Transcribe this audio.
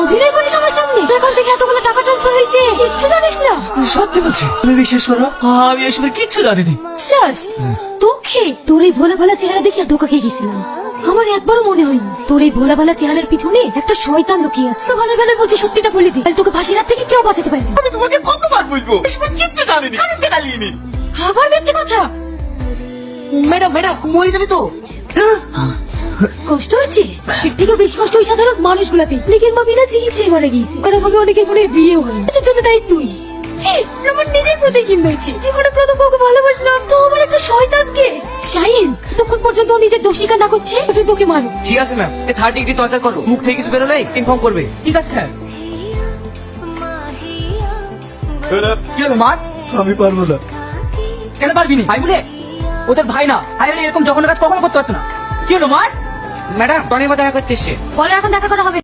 অভিনয় করিস আমার সামনে। এখন থেকে এতগুলো টাকা ট্রান্সফার হয়েছে। কিচ্ছু জানিস না। সত্যি বলছি? তুমি বিশ্বাস করো? আমি এসবের কিচ্ছু জানিনি। বিশ্বাস? তোকে? তোর এই ভোলা ভালা চেহারা দেখে ধোকা খেয়ে গেছিলাম। আমার একবারও মনে হয়নি। তোর এই ভোলা ভালা চেহারার পিছনে একটা শয়তান লুকিয়ে আছে। তো ভালো ভালো বলছি সত্যিটা বলে দি। তাহলে তোকে ফাঁসির হাত থেকে কেউ বাঁচাতে পারবে আমি তোমাকে কতবার বুঝব কিচ্ছু জানিনি। আবার মিথ্যে কথা? ম্যাডাম ম্যাডাম মরে যাবে তো। কষ্ট হচ্ছে? এর থেকেও বেশি কষ্ট ওই সাধারণ মানুষগুলাতে অনেকের মা বিনা চিকিৎসায় মারা গিয়েছে। আর ভাবে অনেকের মনে বিয়েও হয়। জন্য তাই তুই। আমার নিজের প্রতি কিন হয়েছে জীবনে প্রথম কাউকে ভালোবাসলাম তো আমার একটা শয়তানকে। শাহিন তখন পর্যন্ত নিজের দোষ স্বীকার না করছে পর্যন্ত ওকে মারো। ঠিক আছে ম্যাম থার্ড ডিগ্রি টর্চার করো। মুখ থেকে কিছু বেরোলে ইনফর্ম করবে। ঠিক আছে স্যার মার আমি পারব না। কেন পারবি নি? ভাই বলে? ওদের ভাই না। ভাই এরকম যখন কাজ কখনো করতে পারতো না। কি হলো মার ম্যাডাম টনির দেখা করতে এসছে। বলে এখন দেখা করা হবে